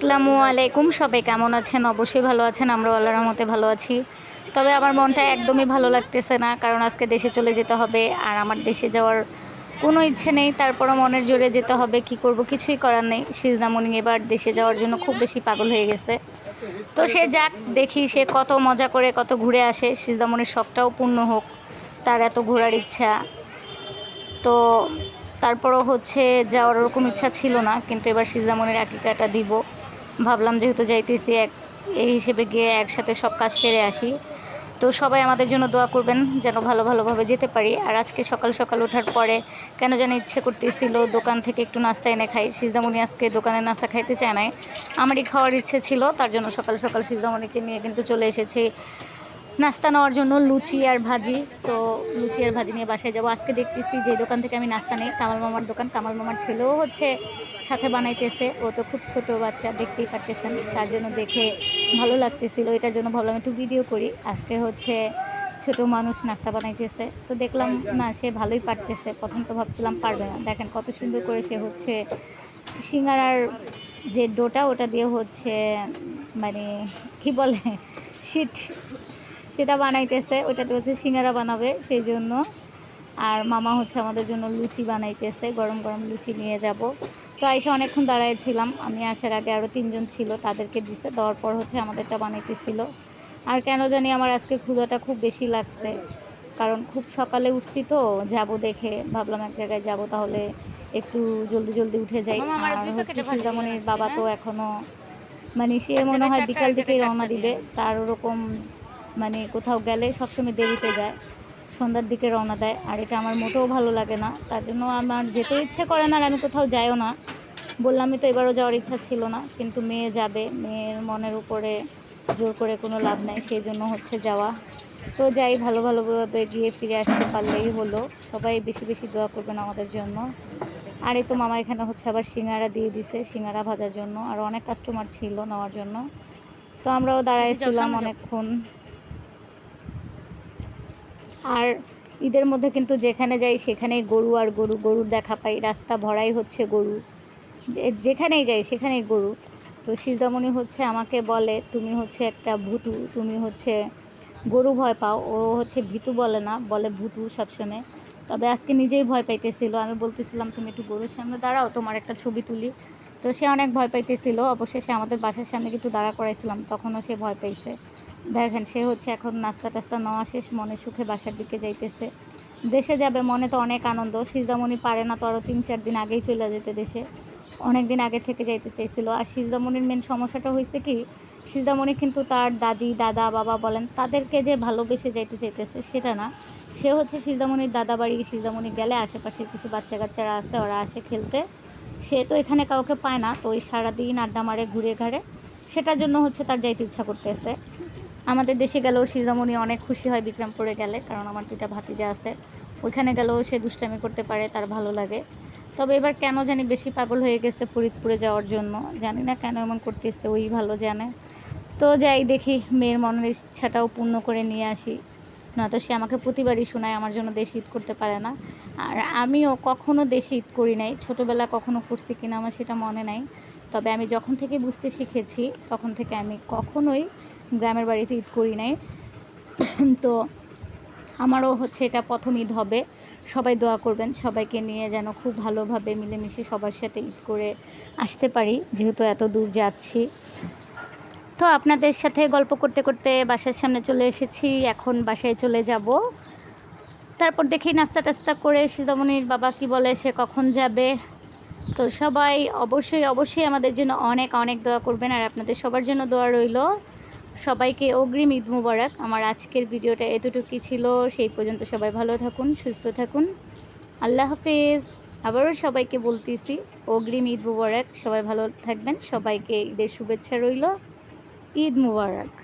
আসসালামু আলাইকুম। সবাই কেমন আছেন? অবশ্যই ভালো আছেন। আমরা আল্লাহর রহমতে ভালো আছি। তবে আমার মনটা একদমই ভালো লাগতেছে না, কারণ আজকে দেশে চলে যেতে হবে আর আমার দেশে যাওয়ার কোনো ইচ্ছে নেই। তারপরও মনের জোরে যেতে হবে, কি করব কিছুই করার নেই। সিজনামণি এবার দেশে যাওয়ার জন্য খুব বেশি পাগল হয়ে গেছে। তো সে যাক, দেখি সে কত মজা করে, কত ঘুরে আসে। সিজদামণির শখটাও পূর্ণ হোক, তার এত ঘোরার ইচ্ছা। তো তারপরও হচ্ছে যাওয়ার ওরকম ইচ্ছা ছিল না, কিন্তু এবার সিজামনের আকিকাটা দিব। ভাবলাম যেহেতু যাইতেছি এক এই হিসেবে গিয়ে একসাথে সব কাজ সেরে আসি। তো সবাই আমাদের জন্য দোয়া করবেন যেন ভালো ভালোভাবে যেতে পারি। আর আজকে সকাল সকাল ওঠার পরে কেন যেন ইচ্ছে করতেছিল দোকান থেকে একটু নাস্তা এনে খাই। সিজদামণি আজকে দোকানে নাস্তা খাইতে চায় নাই। আমারই খাওয়ার ইচ্ছে ছিল, তার জন্য সকাল সকাল সিজদামণিকে নিয়ে কিন্তু চলে এসেছি। নাস্তা নেওয়ার জন্য লুচি আর ভাজি। তো লুচি আর ভাজি নিয়ে বাসায় যাব। আজকে দেখতেছি যে দোকান থেকে আমি নাস্তা নেই। কামাল মামার দোকান। কামাল মামার ছেলেও হচ্ছে সাথে বানাইতেছে। ও তো খুব ছোট বাচ্চা, দেখতেই পারতেছেন। তার জন্য দেখে ভালো লাগতেছিল। এটার জন্য ভাবলাম একটু ভিডিও করি। আজকে হচ্ছে ছোট মানুষ নাস্তা বানাইতেছে। তো দেখলাম, না, সে ভালোই পারতেছে। প্রথম তো ভাবছিলাম পারবে না। দেখেন কত সুন্দর করে সে হচ্ছে সিঙ্গারার যে ডোটা, ওটা দিয়ে হচ্ছে মানে কি বলে শিট সেটা বানাইতেছে ওটাতে হচ্ছে সিঙ্গারা বানাবে সেই জন্য। আর মামা হচ্ছে আমাদের জন্য লুচি বানাইতেছে গরম গরম লুচি নিয়ে যাব। তো আইসে অনেকক্ষণ দাঁড়াইছিলাম আমি আসার আগে আরও তিনজন ছিল তাদেরকে দিছে দেওয়ার পর হচ্ছে আমাদেরটা বানাইতেছিল। আর কেন জানি আমার আজকে ক্ষুধাটা খুব বেশি লাগছে কারণ খুব সকালে উঠছি তো যাব দেখে ভাবলাম এক জায়গায় যাব তাহলে একটু জলদি জলদি উঠে যাই। আর হচ্ছে বাবা তো এখনও মানে সে মনে হয় বিকাল এক দিকেই জায়গায় রওনা দিবে তার ওরকম মানে কোথাও গেলে সবসময় দেরিতে যায় সন্ধ্যার দিকে রওনা দেয়। আর এটা আমার মোটেও ভালো লাগে না। তার জন্য আমার যেতে ইচ্ছে করে না আর আমি কোথাও যাইও না। বললামই তো এবারও যাওয়ার ইচ্ছা ছিল না কিন্তু মেয়ে যাবে। মেয়ের মনের উপরে জোর করে কোনো লাভ নাই সেই জন্য হচ্ছে যাওয়া। তো যাই ভালো ভালোভাবে গিয়ে ফিরে আসতে পারলেই হলো। সবাই বেশি বেশি দোয়া করবেন আমাদের জন্য। আর এই তো মামা এখানে হচ্ছে আবার সিঙ্গারা দিয়ে দিছে সিঙ্গারা ভাজার জন্য। আর অনেক কাস্টমার ছিল নেওয়ার জন্য। তো আমরাও দাঁড়াইছিলাম অনেকক্ষণ। আর ঈদের মধ্যে কিন্তু যেখানে যাই সেখানেই গরু আর গরু, গরুর দেখা পাই। রাস্তা ভরাই হচ্ছে গরু। যেখানেই যাই সেখানেই গরু। তো সিজদামণি হচ্ছে আমাকে বলে, তুমি হচ্ছে একটা ভূতু, তুমি হচ্ছে গরু ভয় পাও। ও হচ্ছে ভীতু বলে না, বলে ভূতু সবসময়। তবে আজকে নিজেই ভয় পাইতেছিল। আমি বলতেছিলাম, তুমি একটু গরুর সামনে দাঁড়াও, তোমার একটা ছবি তুলি। তো সে অনেক ভয় পাইতেছিল। অবশেষে আমাদের বাসার সামনে কিন্তু দাঁড়া করাইছিলাম। তখনও সে ভয় পাইছে। দেখেন, সে হচ্ছে এখন নাস্তা টাস্তা নেওয়া শেষ, মনে সুখে বাসার দিকে যাইতেছে। দেশে যাবে মনে তো অনেক আনন্দ। সিজদামণি পারে না তো আরও তিন চার দিন আগেই চলে যেতে দেশে। অনেক দিন আগে থেকে যাইতে চাইছিল। আর সিজদামণির মেন সমস্যাটা হয়েছে কি, সিজদামণি কিন্তু তার দাদি, দাদা, বাবা বলেন, তাদেরকে যে ভালোবেসে যাইতে চাইতেছে সেটা না। সে হচ্ছে সিজদামণির দাদা বাড়ি, সিজদামণি গেলে আশেপাশের কিছু বাচ্চা কাচ্চারা আছে, ওরা আসে খেলতে। সে তো এখানে কাউকে পায় না, তো ওই সারাদিন আড্ডা মারে, ঘুরে ঘাড়ে। সেটার জন্য হচ্ছে তার যাইতে ইচ্ছা করতেছে। আমাদের দেশে গেলেও সিজামণি অনেক খুশি হয় বিক্রমপুরে গেলে, কারণ আমার দুইটা ভাতিজা আছে। ওইখানে গেলেও সে দুষ্টামি করতে পারে, তার ভালো লাগে। তবে এবার কেন জানি বেশি পাগল হয়ে গেছে ফরিদপুরে যাওয়ার জন্য। জানি না কেন এমন করতেছে, ওই ভালো জানে। তো যাই দেখি, মেয়ের মনের ইচ্ছাটাও পূর্ণ করে নিয়ে আসি। নয়তো সে আমাকে প্রতিবারই শোনায়, আমার জন্য দেশে ঈদ করতে পারে না। আর আমিও কখনো দেশে ঈদ করি নাই, ছোটোবেলা কখনো করছি কিনা আমার সেটা মনে নাই। তবে আমি যখন থেকে বুঝতে শিখেছি, তখন থেকে আমি কখনোই গ্রামের বাড়িতে ঈদ করি নাই। তো আমারও হচ্ছে এটা প্রথম ঈদ হবে। সবাই দোয়া করবেন, সবাইকে নিয়ে যেন খুব ভালোভাবে মিলেমিশে সবার সাথে ঈদ করে আসতে পারি, যেহেতু এত দূর যাচ্ছি। তো আপনাদের সাথে গল্প করতে করতে বাসার সামনে চলে এসেছি, এখন বাসায় চলে যাব। তারপর দেখি নাস্তা টাস্তা করে সীতামণির বাবা কি বলে, সে কখন যাবে। তো সবাই অবশ্যই অবশ্যই আমাদের জন্য অনেক অনেক দোয়া করবেন, আর আপনাদের সবার জন্য দোয়া রইল। সবাইকে অগ্রিম ঈদ মুবারক। আমার আজকের ভিডিওটা এতটুকুই ছিল। সেই পর্যন্ত সবাই ভালো থাকুন, সুস্থ থাকুন। আল্লাহ হাফেজ। আবারও সবাইকে বলতেছি, অগ্রিম ঈদ মুবারক। সবাই ভালো থাকবেন। সবাইকে ঈদের শুভেচ্ছা রইল। ঈদ মুবারক।